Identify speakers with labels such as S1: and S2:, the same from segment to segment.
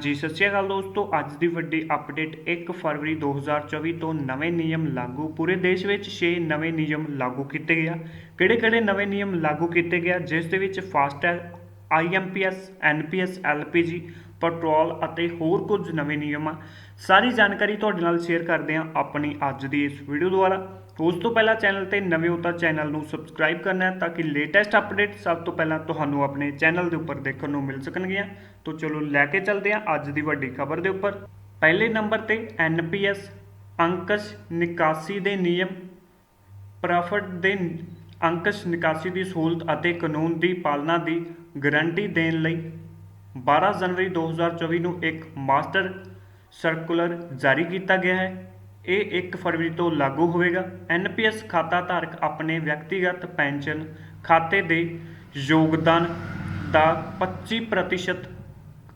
S1: ਜੀ, ਸਤਿ ਸ਼੍ਰੀ ਅਕਾਲ ਦੋਸਤੋ। ਅੱਜ ਦੀ ਵੱਡੀ ਅਪਡੇਟ 1 ਫਰਵਰੀ 2024 ਤੋਂ ਨਵੇਂ ਨਿਯਮ ਲਾਗੂ ਪੂਰੇ ਦੇਸ਼ ਵਿੱਚ 6 ਨਵੇਂ ਨਿਯਮ ਲਾਗੂ ਕੀਤੇ ਗਏ ਕਿਹੜੇ-ਕਿਹੜੇ ਨਵੇਂ ਨਿਯਮ ਲਾਗੂ ਕੀਤੇ ਗਏ ਜਿਸ ਦੇ ਵਿੱਚ FASTag IMPS NPS LPG petrol ਅਤੇ ਹੋਰ ਕੁਝ ਨਵੇਂ ਨਿਯਮ ਆ। ਸਾਰੀ ਜਾਣਕਾਰੀ ਤੁਹਾਡੇ ਨਾਲ ਸ਼ੇਅਰ ਕਰਦੇ ਹਾਂ ਆਪਣੀ ਅੱਜ ਦੀ ਇਸ ਵੀਡੀਓ ਦੁਆਰਾ। ਉਸ ਤੋਂ ਪਹਿਲਾਂ ਚੈਨਲ ਤੇ ਨਵੇਂ ਹੋ ਤਾਂ ਚੈਨਲ ਨੂੰ ਸਬਸਕ੍ਰਾਈਬ ਕਰਨਾ ਹੈ ਤਾਂ ਕਿ ਲੇਟੈਸਟ ਅਪਡੇਟ ਸਭ ਤੋਂ ਪਹਿਲਾਂ ਤੁਹਾਨੂੰ ਆਪਣੇ ਚੈਨਲ ਦੇ ਉੱਪਰ ਦੇਖਣ ਨੂੰ ਮਿਲ ਸਕਣਗੀਆਂ। ਤੋਂ ਚਲੋ ਲੈ ਕੇ ਚੱਲਦੇ ਹਾਂ ਅੱਜ ਦੀ ਵੱਡੀ ਖਬਰ ਦੇ ਉੱਪਰ। ਪਹਿਲੇ ਨੰਬਰ ਤੇ ਐਨਪੀਐਸ ਅੰਕਸ਼ ਨਿਕਾਸੀ ਦੇ ਨਿਯਮ, ਪ੍ਰਾਫਟ ਦੇ ਅੰਕਸ਼ ਨਿਕਾਸੀ ਦੀ ਸਹੂਲਤ ਅਤੇ ਕਾਨੂੰਨ ਦੀ ਪਾਲਣਾ ਦੀ ਗਾਰੰਟੀ ਦੇਣ ਲਈ 12 ਜਨਵਰੀ 2024 ਨੂੰ ਇੱਕ ਮਾਸਟਰ ਸਰਕੂਲਰ ਜਾਰੀ ਕੀਤਾ ਗਿਆ ਹੈ। ਇਹ 1 ਫਰਵਰੀ ਤੋਂ ਲਾਗੂ ਹੋਵੇਗਾ। ਐਨਪੀਐਸ ਖਾਤਾ ਧਾਰਕ ਆਪਣੇ ਵਿਅਕਤੀਗਤ ਪੈਨਸ਼ਨ ਖਾਤੇ ਦੇ ਯੋਗਦਾਨ ਦਾ 25%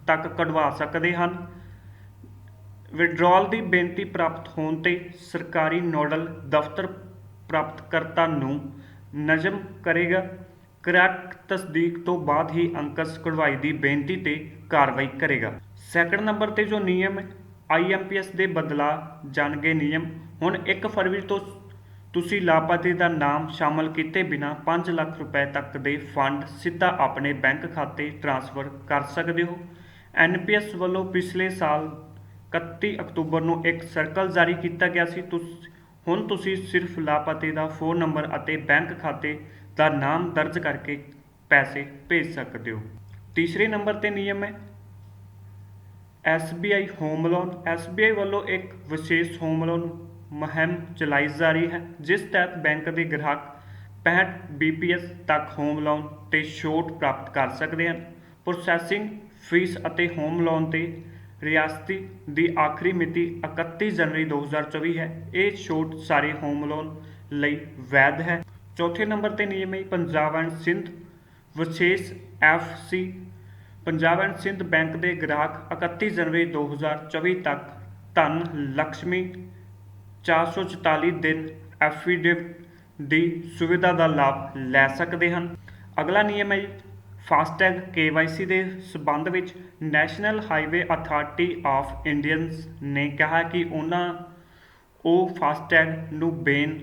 S1: ਤੱਕ ਕਢਵਾ ਸਕਦੇ ਹਨ। ਵਿਡਰਾਲ ਦੀ ਬੇਨਤੀ ਪ੍ਰਾਪਤ ਹੋਣ ਤੇ ਸਰਕਾਰੀ ਨੋਡਲ ਦਫ਼ਤਰ ਪ੍ਰਾਪਤਕਰਤਾ ਨੂੰ ਨਜਮ ਕਰੇਗਾ। ਕਰੈਕਟ ਤਸਦੀਕ ਤੋਂ ਬਾਅਦ ਹੀ ਅੰਕਸ ਕਢਵਾਈ ਦੀ ਬੇਨਤੀ ਤੇ ਕਾਰਵਾਈ ਕਰੇਗਾ। ਸੈਕੰਡ ਨੰਬਰ ਤੇ ਜੋ ਨਿਯਮ ਹੈ ਆਈਐਮਪੀਐਸ ਦੇ ਬਦਲਾਅ ਜਾਣਗੇ ਨਿਯਮ। ਹੁਣ 1 ਫਰਵਰੀ ਤੋਂ ਤੁਸੀਂ ਲਾਭਪਾਤਰੀ ਦਾ ਨਾਮ ਸ਼ਾਮਲ ਕੀਤੇ ਬਿਨਾ 5 ਲੱਖ ਰੁਪਏ ਤੱਕ ਦੇ ਫੰਡ ਸਿੱਧਾ ਆਪਣੇ ਬੈਂਕ ਖਾਤੇ ਟ੍ਰਾਂਸਫਰ ਕਰ ਸਕਦੇ ਹੋ। ਐਨਪੀਐਸ ਵੱਲੋਂ ਪਿਛਲੇ ਸਾਲ 31 ਅਕਤੂਬਰ ਨੂੰ ਇੱਕ ਸਰਕਲ ਜਾਰੀ ਕੀਤਾ ਗਿਆ ਸੀ। ਤੁਸ, ਹੁਣ ਤੁਸੀਂ ਸਿਰਫ ਲਾਭਪਾਤਰੀ ਦਾ ਫੋਨ ਨੰਬਰ ਅਤੇ ਬੈਂਕ ਖਾਤੇ ਦਾ ਨਾਮ ਦਰਜ ਕਰਕੇ ਪੈਸੇ ਭੇਜ ਸਕਦੇ ਹੋ। ਤੀਸਰੇ ਨੰਬਰ ਤੇ ਨਿਯਮ ਹੈ SBI ਹੋਮ ਲੋਨ SBI ਵੱਲੋਂ ਇੱਕ ਵਿਸ਼ੇਸ਼ ਹੋਮ ਲੋਨ ਮੁਹਿੰਮ ਚਲਾਈ ਜਾ ਰਹੀ ਹੈ, ਜਿਸ ਤਹਿਤ ਬੈਂਕ ਦੇ ਗ੍ਰਾਹਕ 65 BPS ਤੱਕ ਹੋਮ ਲੋਨ ਤੇ ਛੋਟ ਪ੍ਰਾਪਤ ਕਰ ਸਕਦੇ ਹਨ। ਪ੍ਰੋਸੈਸਿੰਗ ਫੀਸ ਅਤੇ ਹੋਮ ਲੋਨ ਤੇ ਰਿਆਸਤੀ ਦੀ ਆਖਰੀ ਮਿਤੀ 31 ਜਨਵਰੀ 2024 ਹੈ। ਇਹ ਛੋਟ ਸਾਰੇ ਹੋਮ ਲੋਨ ਲਈ ਵੈਧ ਹੈ। ਚੌਥੇ ਨੰਬਰ ਤੇ ਨਿਯਮ ਹੈ ਪੰਜਾਬ ਐਂਡ ਸਿੰਧ ਵਿਸ਼ੇਸ਼ FC Punjab and Sindh bank ਦੇ ਗ੍ਰਾਹਕ 31 ਜਨਵਰੀ 2024 ਤੱਕ ਧਨ ਲక్ష్ਮੀ 444 ਦਿਨ ਐਫੀਡੇਵਿਟ ਦੀ ਸੁਵਿਧਾ ਦਾ ਲਾਭ ਲੈ ਸਕਦੇ ਹਨ। ਅਗਲਾ ਨਿਯਮ ਹੈ ਜੀ, ਫਾਸਟੈਗ KYC ਦੇ ਸਬੰਧ ਵਿੱਚ national highway authority of Indians ਨੇ ਕਿਹਾ ਕਿ ਉਹਨਾਂ ਉਹ ਫਾਸਟੈਗ ਨੂੰ ਬੇਨ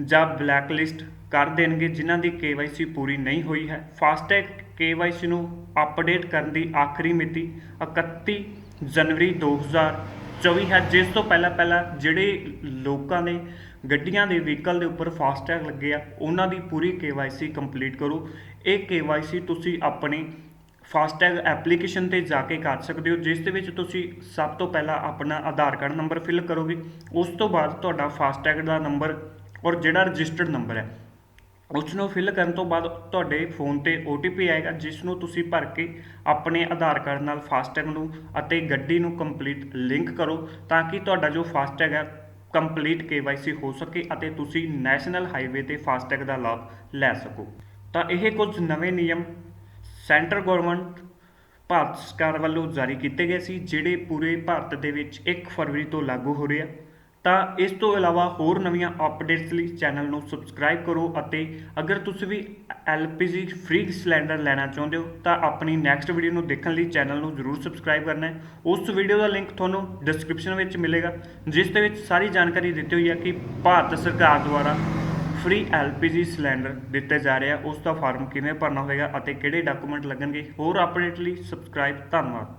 S1: ਜਾਂ ਬਲੈਕਲਿਸਟ ਕਰ ਦੇਣਗੇ, ਜਿਨ੍ਹਾਂ ਦੀ KYC ਪੂਰੀ ਨਹੀਂ ਹੋਈ ਹੈ। ਫਾਸਟੈਗ KYC ਨੂੰ ਅਪਡੇਟ ਕਰਨ ਦੀ ਆਖਰੀ ਮਿਤੀ 31 ਜਨਵਰੀ 2024 ਹੈ। ਜਿਸ ਤੋਂ ਪਹਿਲਾਂ ਪਹਿਲਾਂ ਜਿਹੜੇ ਲੋਕਾਂ ਨੇ ਗੱਡੀਆਂ ਦੇ ਵਹੀਕਲ ਦੇ ਉੱਪਰ ਫਾਸਟੈਗ ਲੱਗੇ ਆ, ਉਹਨਾਂ ਦੀ ਪੂਰੀ KYC ਕੰਪਲੀਟ ਕਰੋ। ਇਹ KYC ਤੁਸੀਂ ਆਪਣੀ ਫਾਸਟੈਗ ਐਪਲੀਕੇਸ਼ਨ ਤੇ ਜਾ ਕੇ ਕਰ ਸਕਦੇ ਹੋ, ਜਿਸ ਦੇ ਵਿੱਚ ਤੁਸੀਂ ਸਭ ਤੋਂ ਪਹਿਲਾਂ ਆਪਣਾ ਆਧਾਰ ਕਾਰਡ ਨੰਬਰ ਫਿਲ ਕਰੋਗੇ। ਉਸ ਤੋਂ ਬਾਅਦ ਤੁਹਾਡਾ ਫਾਸਟੈਗ ਦਾ ਨੰਬਰ ਔਰ ਜਿਹੜਾ ਰਜਿਸਟਰਡ ਨੰਬਰ ਹੈ ਉਸ ਨੂੰ ਫਿਲ ਕਰਨ ਤੋਂ ਬਾਅਦ ਤੁਹਾਡੇ ਫੋਨ ਤੇ OTP ਆਏਗਾ ਜਿਸ ਨੂੰ ਤੁਸੀਂ ਭਰ ਕੇ ਆਪਣੇ ਆਧਾਰ ਕਾਰਡ ਨਾਲ ਫਾਸਟੈਗ ਨੂੰ ਅਤੇ ਗੱਡੀ ਨੂੰ ਕੰਪਲੀਟ ਲਿੰਕ ਕਰੋ, ਤਾਂ ਕਿ ਤੁਹਾਡਾ ਜੋ ਫਾਸਟੈਗ ਹੈ ਕੰਪਲੀਟ KYC ਹੋ ਸਕੇ ਅਤੇ ਤੁਸੀਂ ਨੈਸ਼ਨਲ ਹਾਈਵੇ ਤੇ ਫਾਸਟੈਗ ਦਾ ਲਾਭ ਲੈ ਸਕੋ। ਤਾਂ ਇਹ ਕੁਝ ਨਵੇਂ ਨਿਯਮ ਸੈਂਟਰ ਗਵਰਨਮੈਂਟ ਭਾਰਤ ਸਰਕਾਰ ਵੱਲੋਂ ਜਾਰੀ ਕੀਤੇ ਗਏ ਸੀ, ਜਿਹੜੇ ਪੂਰੇ ਭਾਰਤ ਦੇ ਵਿੱਚ 1 ਫਰਵਰੀ ਤੋਂ ਲਾਗੂ ਹੋ ਰਹੇ ਆ। ਤਾਂ ਇਸ ਤੋਂ ਇਲਾਵਾ ਹੋਰ ਨਵੀਆਂ ਅਪਡੇਟਸ ਲਈ ਚੈਨਲ ਨੂੰ ਸਬਸਕ੍ਰਾਈਬ ਕਰੋ ਅਤੇ ਅਗਰ ਤੁਸੀਂ ਵੀ LPG ਫ੍ਰੀ ਸਿਲੰਡਰ ਲੈਣਾ ਚਾਹੁੰਦੇ ਹੋ, ਤਾਂ ਆਪਣੀ ਨੈਕਸਟ ਵੀਡੀਓ ਨੂੰ ਦੇਖਣ ਲਈ ਚੈਨਲ ਨੂੰ ਜ਼ਰੂਰ ਸਬਸਕ੍ਰਾਈਬ ਕਰਨਾ ਹੈ। ਉਸ ਵੀਡੀਓ ਦਾ ਲਿੰਕ ਤੁਹਾਨੂੰ ਡਿਸਕ੍ਰਿਪਸ਼ਨ ਵਿੱਚ ਮਿਲੇਗਾ, ਜਿਸ ਦੇ ਵਿੱਚ ਸਾਰੀ ਜਾਣਕਾਰੀ ਦਿੱਤੀ ਹੋਈ ਹੈ ਕਿ ਭਾਰਤ ਸਰਕਾਰ ਦੁਆਰਾ ਫ੍ਰੀ LPG ਸਿਲੰਡਰ ਦਿੱਤੇ ਜਾ ਰਿਹਾ ਉਸ ਦਾ ਫਾਰਮ ਕਿਵੇਂ ਭਰਨਾ ਹੋਵੇਗਾ ਅਤੇ ਕਿਹੜੇ ਡਾਕੂਮੈਂਟ ਲੱਗਣਗੇ? ਹੋਰ ਅਪਡੇਟ ਲਈ ਸਬਸਕ੍ਰਾਈਬ। ਧੰਨਵਾਦ।